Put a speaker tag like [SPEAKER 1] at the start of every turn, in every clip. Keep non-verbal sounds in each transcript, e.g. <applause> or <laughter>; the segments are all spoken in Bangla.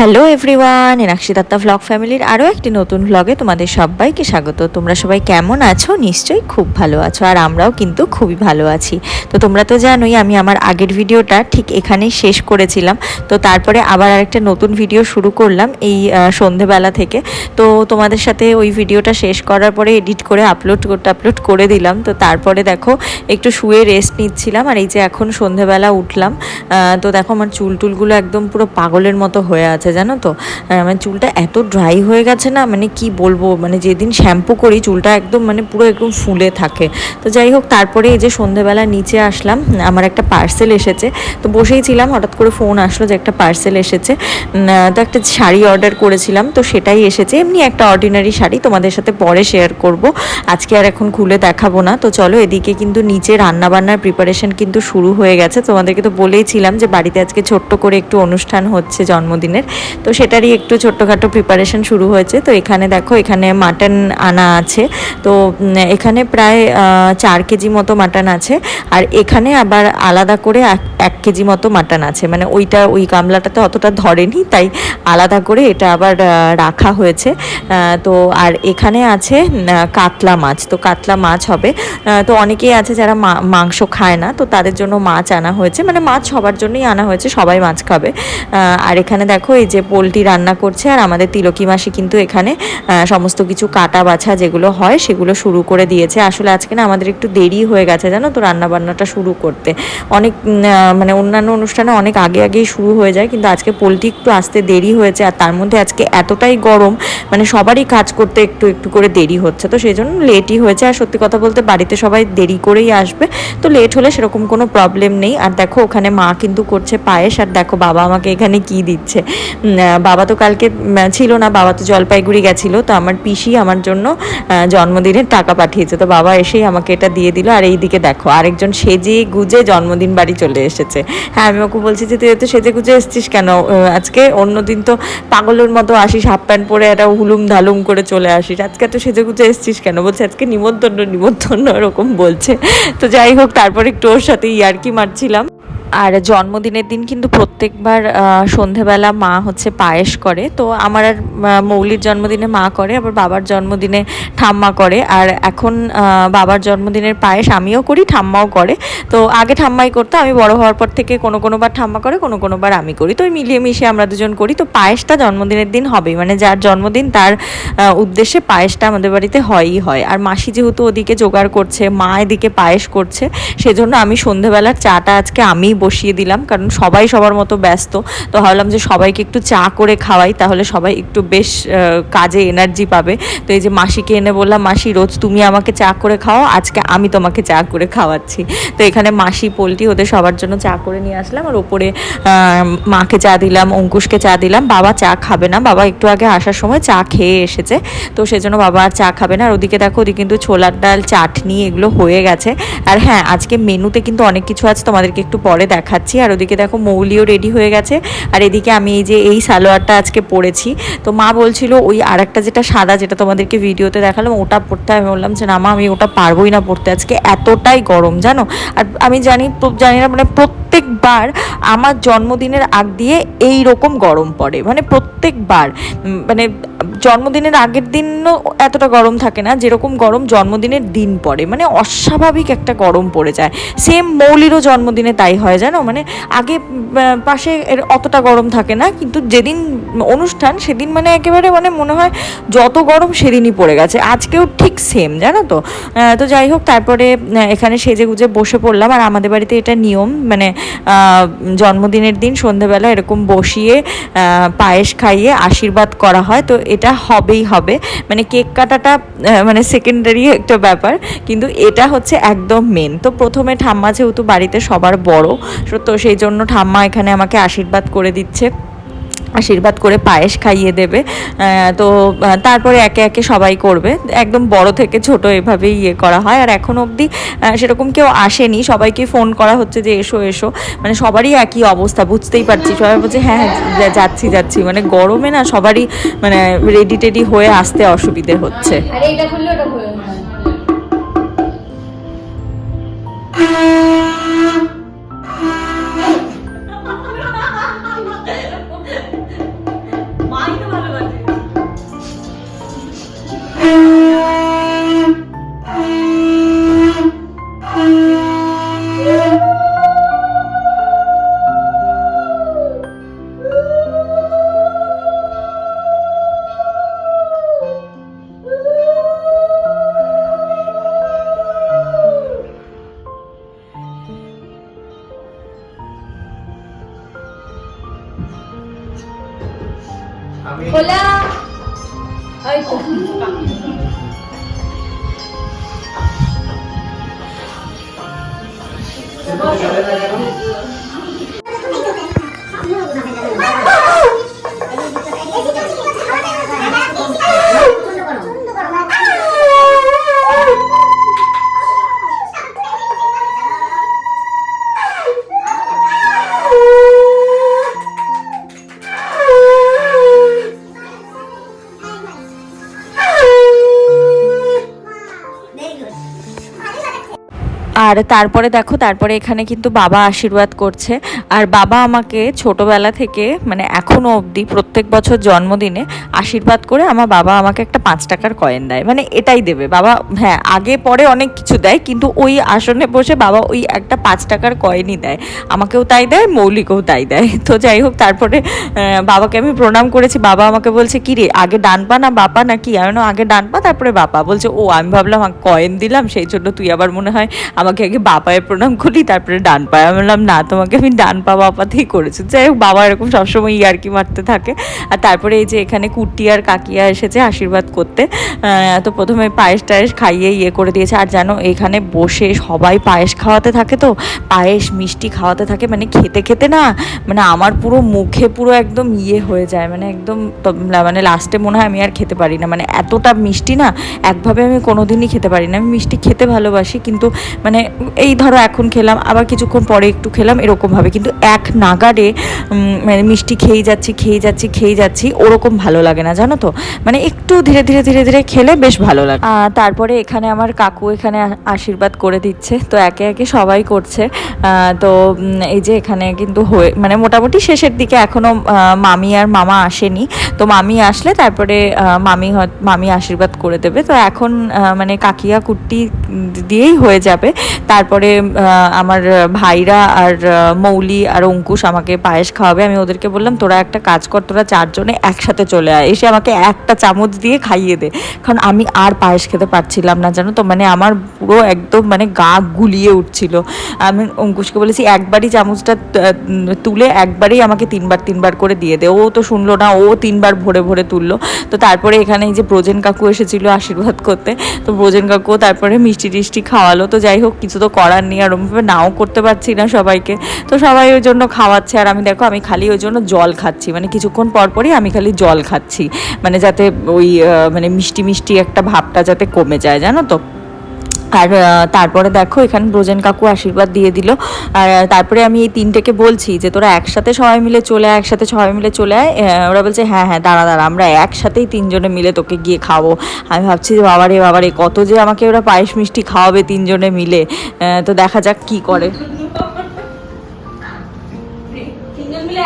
[SPEAKER 1] Hello everyone Enakshi Datta vlog ফ্যামিলির আরও একটি নতুন ভ্লগে তোমাদের সবাইকে স্বাগত। তোমরা সবাই কেমন আছো? নিশ্চয়ই খুব ভালো আছো, আর আমরাও কিন্তু খুবই ভালো আছি। তো তোমরা তো জানোই, আমি আমার আগের ভিডিওটা ঠিক এখানেই শেষ করেছিলাম। তো তারপরে আবার আরেকটা নতুন ভিডিও শুরু করলাম এই সন্ধেবেলা থেকে। তো তোমাদের সাথে ওই ভিডিওটা শেষ করার পরে এডিট করে আপলোড করতে আপলোড করে দিলাম। তো তারপরে দেখো, একটু শুয়ে রেস্ট নিচ্ছিলাম। আর এই যে এখন সন্ধেবেলা উঠলাম তো দেখো আমার চুল টুলগুলো একদম পুরো পাগলের মতো হয়ে আছে। জানো তো? আমার চুলটা এত ড্রাই হয়ে গেছে না মানে কি বলব? মানে যেদিন শ্যাম্পু করি, চুলটা একদম মানে পুরো একদম ফুলে থাকে। তো যাই হোক, তারপরে এই যে সন্ধেবেলা নিচে আসলাম, আমার একটা পার্সেল এসেছে। তো বসেই ছিলাম, হঠাৎ করে ফোন আসলো যে একটা পার্সেল এসেছে। তো একটা শাড়ি অর্ডার করেছিলাম, তো সেটাই এসেছে। এমনি একটা অর্ডিনারি শাড়ি, তোমাদের সাথে পরে শেয়ার করব। আজকে আর এখন খুলে দেখাবো না। তো চলো, এদিকে কিন্তু নিচে রান্নাবান্নার প্রিপারেশন কিন্তু শুরু হয়ে গেছে। তোমাদেরকে তো বলেইছিলাম যে বাড়িতে আজকে ছোট্ট করে একটু অনুষ্ঠান হচ্ছে জন্মদিনের। তো সেটারই একটু ছোট্টখাটো প্রিপারেশন শুরু হয়েছে। তো এখানে দেখো, এখানে মাটন আনা আছে। তো এখানে প্রায় চার কেজি মতো মাটন আছে। আর এখানে আবার আলাদা করে এক- কেজি মতো মাটন আছে। মানে ওইটা, ওই গামলাটাতে অতটা ধরেনি, তাই আলাদা করে এটা আবার রাখা হয়েছে। তো, আর এখানে আছে কাতলা মাছ। তো কাতলা মাছ হবে। তো অনেকেই আছে যারা মাংস খায় না, তো তাদের জন্য মাছ আনা হয়েছে। মানে মাছ সবার জন্যই আনা হয়েছে, সবাই মাছ খাবে। আর এখানে দেখো, এই যে পোলট্রি রান্না করছে আর আমাদের তিলকি মাসি কিন্তু এখানে সমস্ত কিছু কাটা বাছা যেগুলো হয় সেগুলো শুরু করে দিয়েছে। আসলে আজকে না আমাদের একটু দেরি হয়ে গেছে জানো তো রান্না বান্নাটা শুরু করতে। অনেক মানে অন্যান্য অনুষ্ঠানে অনেক আগে আগেই শুরু হয়ে যায়, কিন্তু আজকে পোলট্রি একটু আসতে দেরি হয়েছে আর তার মধ্যে আজকে এতটাই গরম মানে সবারই কাজ করতে একটু একটু করে দেরি হচ্ছে। তো সেই জন্য লেটই হয়েছে আর সত্যি কথা বলতে বাড়িতে সবাই দেরি করেই আসবে। তো লেট হলে সেরকম কোনো প্রবলেম নেই। আর দেখো ওখানে মা কিন্তু করছে পায়েস, আর দেখো বাবা আমাকে এখানে কি দিচ্ছে। বাবা তো কালকে ছিল না, বাবা তো জলপাইগুড়ি গেছিল, তো আমার পিসি আমার জন্য জন্মদিনের টাকা পাঠিয়েছে, তো বাবা এসেই আমাকে এটা দিয়ে দিল, আর এইদিকে দেখো, আরেকজন সেজে গুজে জন্মদিন বাড়ি চলে এসেছে। হ্যাঁ আমি ওকে বলছি যে, তুই তো সেজে গুজে এসেছিস কেন? আজকে অন্যদিন তো পাগলের মতো আসিস, হাফ প্যান্ট পরে একটা হুলুম ধালুম করে চলে আসিস, আজকে এত সেজে গুজে এসেছিস কেন? বলছে, আজকে নিমন্ত্রণ নিমন্ত্রণ এরকম বলছে। তো যাই হোক, তারপর একটু ওর সাথে ইয়ার্কি মারছিলাম। আর জন্মদিনের দিন কিন্তু প্রত্যেকবার সন্ধেবেলা মা হচ্ছে পায়েস করে। তো আমার আর মৌলির জন্মদিনে মা করে, আবার বাবার জন্মদিনে ঠাম্মা করে। আর এখন বাবার জন্মদিনের পায়েস আমিও করি, ঠাম্মাও করে। তো আগে ঠাম্মাই করতো, আমি বড় হওয়ার পর থেকে কোনো কোনো বার ঠাম্মা করে, কোনো কোনো বার আমি করি। তো মিলিয়ে মিশিয়ে আমরা দুজন করি। তো পায়েসটা জন্মদিনের দিন হবেই। মানে যার জন্মদিন, তার উদ্দেশ্যে পায়েসটা আমাদের বাড়িতে হয়ই হয়। আর মাসি যেহেতু ওদিকে জোগাড় করছে, মা এদিকে পায়েস করছে, সেজন্য আমি সন্ধেবেলার চাটা আজকে আমিই বসিয়ে দিলাম, কারণ সবাই সবার মতো ব্যস্ত। তো ভাবলাম যে সবাইকে একটু চা করে খাওয়াই, তাহলে সবাই একটু বেশ কাজে এনার্জি পাবে। তো এই যে মাসিকে এনে বললাম, মাসি, রোজ তুমি আমাকে চা করে খাও আজকে আমি তোমাকে চা করে খাওয়াচ্ছি। তো এখানে মাসি পোলট্রি ওদের সবার জন্য চা করে নিয়ে আসলাম, আর ওপরে মাকে চা দিলাম, অঙ্কুশকে চা দিলাম। বাবা চা খাবে না, বাবা একটু আগে আসার সময় চা খেয়ে এসেছে। তো সেজন্য বাবা আর চা খাবে না, আর ওদিকে দেখো, ওদিকে কিন্তু ছোলার ডাল, চাটনি এগুলো হয়ে গেছে। আর হ্যাঁ আজকে মেনুতে কিন্তু অনেক কিছু আছে, তোমাদেরকে একটু পরে দেখাচ্ছি। আর ওদিকে দেখো মৌলিও রেডি হয়ে গেছে। আর এদিকে আমি এই যে এই সালোয়ারটা আজকে পরেছি। তো মা বলছিল, ওই আর একটা যেটা সাদা যেটা তোমাদেরকে ভিডিওতে দেখালাম, ওটা পরতে। আমি বললাম যে, না মা, আমি ওটা পারবোই না পড়তে আজকে এতটাই গরম, জানো? আর আমি জানি জানি না মানে প্রত্যেকবার আমার জন্মদিনের আগ দিয়ে এই রকম গরম পড়ে। মানে প্রত্যেকবার মানে জন্মদিনের আগের দিনও এতটা গরম থাকে না, যেরকম গরম জন্মদিনের দিন পড়ে। মানে অস্বাভাবিক একটা গরম পড়ে যায়। সেম মৌলিরও জন্মদিনে তাই হয়। জানো? মানে আগে পাশে এর অতটা গরম থাকে না, কিন্তু যেদিন অনুষ্ঠান সেদিন মানে একেবারে মানে মনে হয় যত গরম সেদিনই পড়ে গেছে। আজকেও ঠিক সেম জানো তো? তো যাই হোক, তারপরে এখানে সেজে গুজে বসে পড়লাম। আর আমাদের বাড়িতে এটা নিয়ম মানে জন্মদিনের দিন সন্ধেবেলা এরকম বসিয়ে পায়েস খাইয়ে আশীর্বাদ করা হয়। তো এটা হবেই হবে। মানে কেক কাটাটা মানে সেকেন্ডারি একটা ব্যাপার। কিন্তু এটা হচ্ছে একদম মেন তো প্রথমে ঠাম্মা যেহেতু বাড়িতে সবার বড় তো সেই জন্য ঠাম্মা এখানে আমাকে আশীর্বাদ করে দিচ্ছে, আশীর্বাদ করে পায়েস খাইয়ে দেবে। তো তারপরে একে একে সবাই করবে। একদম বড় থেকে ছোট এভাবেই ইয়ে করা হয়। আর এখন অবধি সেরকম কেউ আসেনি। সবাইকে ফোন করা হচ্ছে যে এসো এসো। মানে সবারই একই অবস্থা, বুঝতেই পারছি। সবাই বলছে হ্যাঁ হ্যাঁ যাচ্ছি যাচ্ছি। মানে গরমে না সবারই মানে রেডি টেডি হয়ে আসতে অসুবিধে হচ্ছে।
[SPEAKER 2] আরে এটা খুললে ওটা খুলে না। খোলা ওই
[SPEAKER 1] আর তারপরে দেখো, তারপরে এখানে কিন্তু বাবা আশীর্বাদ করছে। আর বাবা আমাকে ছোটবেলা থেকে মানে এখনও অবধি, প্রত্যেক বছর জন্মদিনে আশীর্বাদ করে আমার বাবা আমাকে একটা পাঁচ টাকার কয়েন দেয়। মানে এটাই দেবে। বাবা হ্যাঁ আগে পরে অনেক কিছু দেয়, কিন্তু ওই আসনে বসে বাবা ওই একটা পাঁচ টাকার কয়েনই দেয়। আমাকেও তাই দেয়, মৌলিকেও তাই দেয়। তো যাই হোক, তারপরে বাবাকে আমি প্রণাম করেছি। বাবা আমাকে বলছে, কি রে, আগে ডান পা না, বাপা না কি? আমি আগে ডান পা, তারপরে বাপা। বলছে, ও, আমি ভাবলাম কয়েন দিলাম, সেই জন্য তুই আবার মনে হয় আমাকে আগে বাপায় প্রণাম করলি তারপরে ডান পায়ে। আমি বললাম, না, তোমাকে আমি ডান পা বাপাতেই করেছি। যাই হোক, বাবা এরকম সবসময় ইয়ার্কি মারতে থাকে। আর তারপরে এই যে এখানে কুটি আর কাকিয়া এসেছে আশীর্বাদ করতে তো প্রথমে পায়েস টায়েস খাইয়ে ইয়ে করে দিয়েছে। আর জানো, এখানে বসে সবাই পায়েস খাওয়াতে থাকে তো, পায়েস মিষ্টি খাওয়াতে থাকে। মানে খেতে খেতে না মানে আমার পুরো মুখে পুরো একদম ইয়ে হয়ে যায়। মানে একদম মানে লাস্টে মনে হয় আমি আর খেতে পারি না। মানে এতটা মিষ্টি না, একভাবে আমি কোনোদিনই খেতে পারি না। আমি মিষ্টি খেতে ভালোবাসি, কিন্তু মানে এই ধরো এখন খেলাম, আবার কিছুক্ষণ পরে একটু খেলাম এরকমভাবে কিন্তু এক নাগাড়ে মানে মিষ্টি খেয়ে যাচ্ছি খেয়ে যাচ্ছি খেয়ে যাচ্ছি, ওরকম ভালো লাগে না, জানো তো? মানে একটু ধীরে ধীরে ধীরে ধীরে খেলে বেশ ভালো লাগে। তারপরে এখানে আমার কাকু এখানে আশীর্বাদ করে দিচ্ছে, তো একে একে সবাই করছে। তো এই যে এখানে কিন্তু হয়ে মানে মোটামুটি শেষের দিকে এখনও মামি আর মামা আসেনি। তো মামি আসলে তারপরে মামি মামি আশীর্বাদ করে দেবে। তো এখন মানে কাকিয়া কুট্টি দিয়েই হয়ে যাবে। তারপরে আমার ভাইরা আর মৌলি আর অঙ্কুশ আমাকে পায়েস খাওয়াবে। আমি ওদেরকে বললাম, তোরা একটা কাজ কর, তোরা চারজনে একসাথে চলে আয়। এসে আমাকে একটা চামচ দিয়ে খাইয়ে দে। কারণ আমি আর পায়েস খেতে পারছিলাম না, জানো তো? মানে আমার পুরো একদম মানে গা গুলিয়ে উঠছিল। আমি অঙ্কুশকে বলেছি, একবারই চামচটা তুলে একবারেই আমাকে তিনবার তিনবার করে দিয়ে দে। ও তো শুনলো না, ও তিনবার ভরে ভরে তুললো। তো তারপরে এখানে এই যে ব্রজেন কাকু এসেছিল আশীর্বাদ করতে। তো ব্রজেন কাকু তারপরে মিষ্টি টিষ্টি খাওয়ালো। তো যাই হোক কিছু তো করার নেই আর ওরমভাবে নাও করতে পারছি না সবাইকে। তো সবাই ওই জন্য খাওয়াচ্ছে আর আমি দেখো, আমি খালি ওই জন্য জল খাচ্ছি। মানে কিছুক্ষণ পর পরই আমি খালি জল খাচ্ছি। মানে যাতে ওই মানে মিষ্টি মিষ্টি একটা ভাবটা যাতে কমে যায়, জানো তো? আর তারপরে দেখো, এখানে ব্রজেন কাকু আশীর্বাদ দিয়ে দিল। আর তারপরে আমি এই তিনটেকে বলছি যে, তোরা একসাথে সবাই মিলে চলে আয়, একসাথে সবাই মিলে চলে আয়। ওরা বলছে হ্যাঁ হ্যাঁ দাঁড়া দাঁড়া, আমরা একসাথেই তিনজনে মিলে তোকে গিয়ে খাব। আমি ভাবছি যে বাবারে বাবারে, কত যে আমাকে ওরা পায়েস মিষ্টি খাওয়াবে তিনজনে মিলে। তো দেখা যাক কি করে।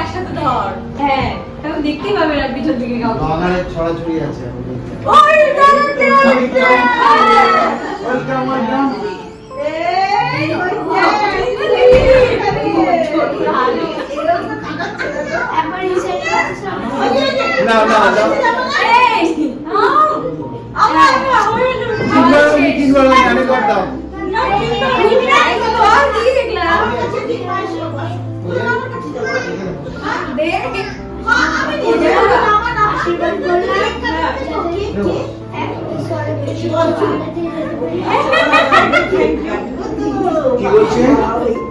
[SPEAKER 2] একসাথে ধর হ্যাঁ। দেখতেই পাবে না পিছন দিকে কাউকে
[SPEAKER 3] বাগানের ছড়াছড়ি আছে
[SPEAKER 2] ওই দাদা
[SPEAKER 3] ওয়েলকাম ওয়েলকাম না না না তিনবার আমি তিনবার আমি জানি করতাম কি বলছে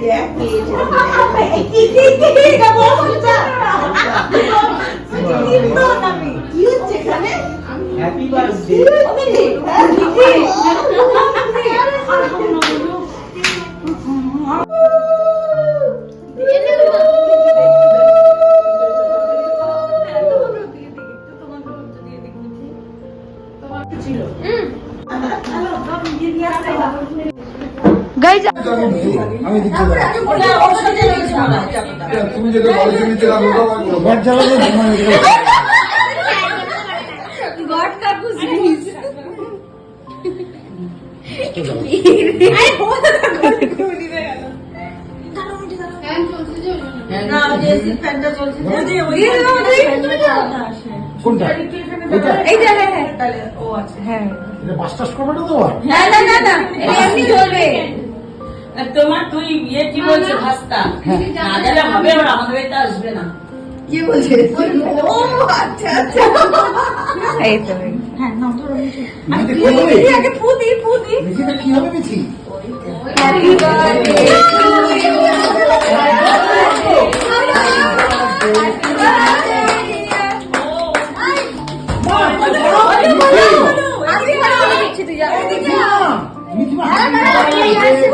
[SPEAKER 3] হ্যাপি আমি দিচ্ছি তুমি যদি বলো তুমি চলে আসো ঘর চালাবো কোনটা এটা এটা পাঁচ টাস করবে না। তোমার
[SPEAKER 4] তোমার তুই ইয়ে কি বলছে ভাস্তা না গেলে হবে ওরা আমাদের বাড়িতে আসবে না কি বলছে ও আচ্ছা আচ্ছা
[SPEAKER 1] এই তো
[SPEAKER 3] কি হবে
[SPEAKER 4] মিঠি আগে ফু দি ফু দি
[SPEAKER 3] মিঠিটা কি হবে
[SPEAKER 4] হ্যাপি বার্থডে হয়ে গেছে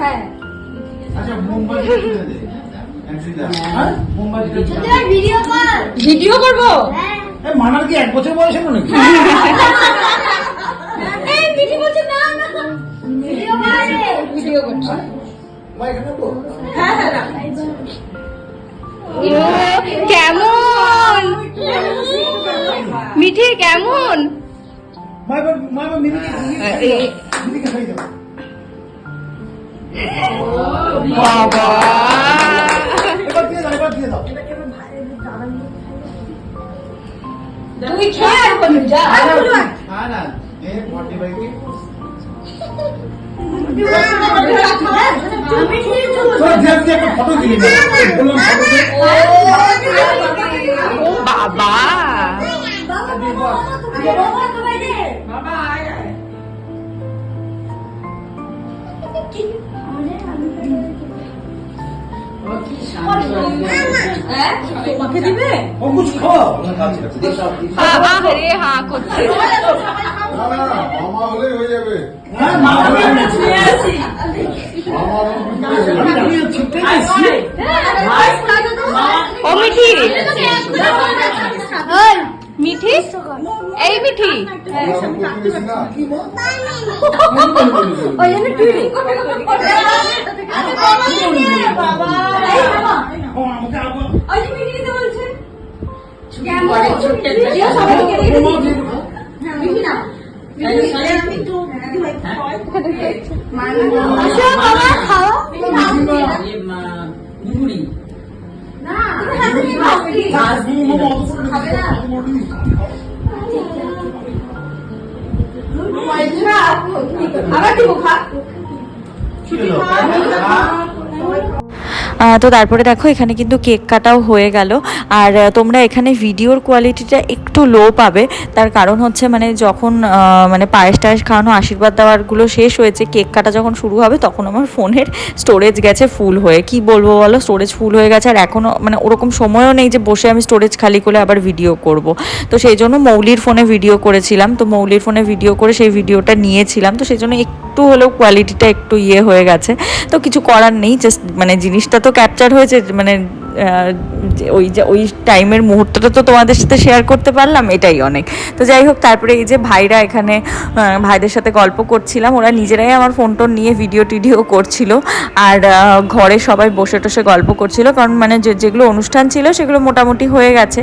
[SPEAKER 4] হ্যাঁ
[SPEAKER 3] আচ্ছা হ্যাঁ
[SPEAKER 4] ভিডিও
[SPEAKER 2] করব?
[SPEAKER 3] মানার কি এক বছর বয়স হলো নাকি? <laughs>
[SPEAKER 4] ভিডিও
[SPEAKER 2] করছি।
[SPEAKER 3] তো
[SPEAKER 4] হ্যাঁ হ্যাঁ।
[SPEAKER 2] কেমন? মিঠি কেমন? বাবা। তুই খেয়ে আর যা।
[SPEAKER 3] হ্যাঁ না এ ফর্টি ফাইভ কে।
[SPEAKER 2] বাবা।
[SPEAKER 4] তোমাকে দিবে?
[SPEAKER 3] অঙ্কুশ খাওয়া
[SPEAKER 2] বাবা রে হা করছে
[SPEAKER 5] মামা হলেই হয়ে যাবে
[SPEAKER 3] হ্যাঁ মা আমি
[SPEAKER 5] মামা
[SPEAKER 3] আমি ছিটতে গেছি
[SPEAKER 2] ও মিঠি মিঠি এই মিঠি
[SPEAKER 4] কেমন আবার দিব খা
[SPEAKER 1] আহ, তো তারপরে দেখো, এখানে কিন্তু কেক কাটাও হয়ে গেল। আর তোমরা এখানে ভিডিওর কোয়ালিটিটা একটু লো পাবে। তার কারণ হচ্ছে মানে যখন মানে পায়েস টায়েস খাওয়ানো, আশীর্বাদ দেওয়ারগুলো শেষ হয়েছে, কেক কাটা যখন শুরু হবে, তখন আমার ফোনের স্টোরেজ গেছে ফুল হয়ে। কি বলব বলো? স্টোরেজ ফুল হয়ে গেছে, আর এখনও মানে ওরকম সময়ও নেই যে বসে আমি স্টোরেজ খালি করে আবার ভিডিও করব। তো সেই জন্য মৌলির ফোনে ভিডিও করেছিলাম। তো মৌলির ফোনে ভিডিও করে সেই ভিডিওটা নিয়েছিলাম। তো সেই জন্য একটু হলেও কোয়ালিটিটা একটু ইয়ে হয়ে গেছে। তো কিছু করার নেই জাস্ট মানে জিনিসটা তো ক্যাপচার হয়েছে মানে ওই যে, ওই টাইমের মুহূর্তটা তো তোমাদের সাথে শেয়ার করতে পারলাম, এটাই অনেক। তো যাই হোক, তারপরে এই যে ভাইরা এখানে ভাইদের সাথে গল্প করছিলাম, ওরা নিজেরাই আমার ফোন টোন নিয়ে ভিডিও টিডিও করছিল, আর ঘরে সবাই বসে টসে গল্প করছিল, কারণ মানে যে, যেগুলো অনুষ্ঠান ছিল, সেগুলো মোটামুটি হয়ে গেছে।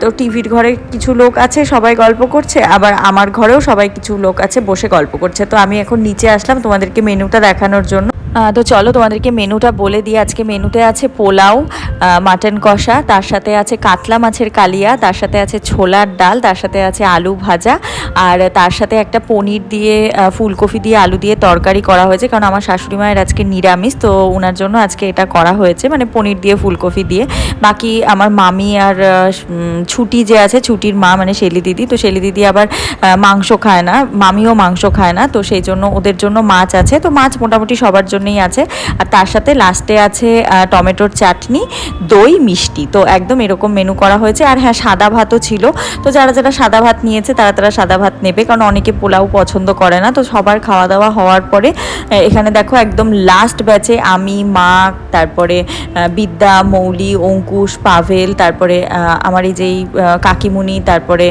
[SPEAKER 1] তো টিভির ঘরে কিছু লোক আছে, সবাই গল্প করছে, আবার আমার ঘরেও সবাই কিছু লোক আছে, বসে গল্প করছে। তো আমি এখন নিচে আসলাম তোমাদেরকে মেনুটা দেখানোর জন্য। তো চলো তোমাদেরকে মেনুটা বলে দিই। আজকে মেনুতে আছে পোলাও মাটন কষা, তার সাথে আছে কাতলা মাছের কালিয়া, তার সাথে আছে ছোলার ডাল, তার সাথে আছে আলু ভাজা, আর তার সাথে একটা পনির দিয়ে ফুলকপি দিয়ে আলু দিয়ে তরকারি করা হয়েছে। কারণ আমার শাশুড়ি মায়ের আজকে নিরামিষ, তো ওনার জন্য আজকে এটা করা হয়েছে মানে পনির দিয়ে, ফুলকপি দিয়ে। বাকি আমার মামি আর ছুটি যে আছে, ছুটির মা মানে শেলি দিদি, তো শেলি দিদি আবার মাংস খায় না, মামিও মাংস খায় না, তো সেই জন্য ওদের জন্য মাছ আছে। তো মাছ মোটামুটি সবার জন্যই আছে। আর তার সাথে লাস্টে আছে টমেটোর চাটনি, দই, মিষ্টি। তো একদম এরকম মেনু করা হয়েছে। আর হ্যাঁ সাদা ভাতও ছিল। তো যারা যারা সাদা ভাত নিয়েছে, তারা তারা সাদা ভাত নেবে। কারণ অনেকে পোলাও পছন্দ করে না। তো সবার খাওয়া দাওয়া হওয়ার পরে এখানে দেখো একদম লাস্ট ব্যাচে আমি, মা, তারপরে বিদ্যা, মৌলি, অঙ্কুশ, পাভেল, তারপরে আমার এই যেই কাকিমুনি, তারপরে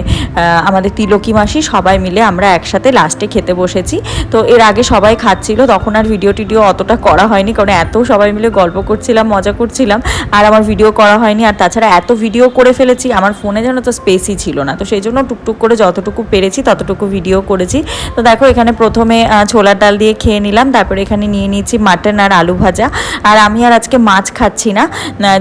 [SPEAKER 1] আমাদের তিলকি মাসি সবাই মিলে আমরা একসাথে লাস্টে খেতে বসেছি। তো এর আগে সবাই খাচ্ছিল, তখন আর ভিডিও টিডিও অতটা অতটা করা হয়নি কারণ এত সবাই মিলে গল্প করছিলাম মজা করছিলাম আর আমার ভিডিও করা হয়নি আর তাছাড়া এত ভিডিও করে ফেলেছি আমার ফোনে যেন তো স্পেসই ছিল না তো সেই জন্য টুকটুক করে যতটুকু পেরেছি ততটুকু ভিডিও করেছি। তো দেখো এখানে প্রথমে ছোলার ডাল দিয়ে খেয়ে নিলাম তারপরে এখানে নিয়ে নিয়েছি মাটন আর আলু ভাজা। আর আমি আর আজকে মাছ খাচ্ছি না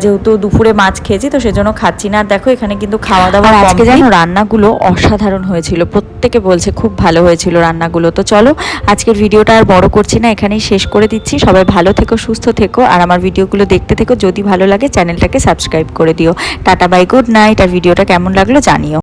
[SPEAKER 1] যেহেতু দুপুরে মাছ খেয়েছি তো সেজন্য খাচ্ছি না। আর দেখো এখানে কিন্তু খাওয়া দাওয়া আজকে। যেন রান্নাগুলো অসাধারণ হয়েছিল প্রত্যেকে বলছে খুব ভালো হয়েছিল রান্নাগুলো। তো চলো আজকের ভিডিওটা আর বড় করছি না এখানেই শেষ করে দিচ্ছি সবাই ভালো থেকো, সুস্থ থেকো, আর আমার ভিডিওগুলো দেখতে থেকো। যদি ভালো লাগে, চ্যানেলটাকে সাবস্ক্রাইব করে দিও। Tata, bye, good night. আর ভিডিওটা কেমন লাগল জানিও।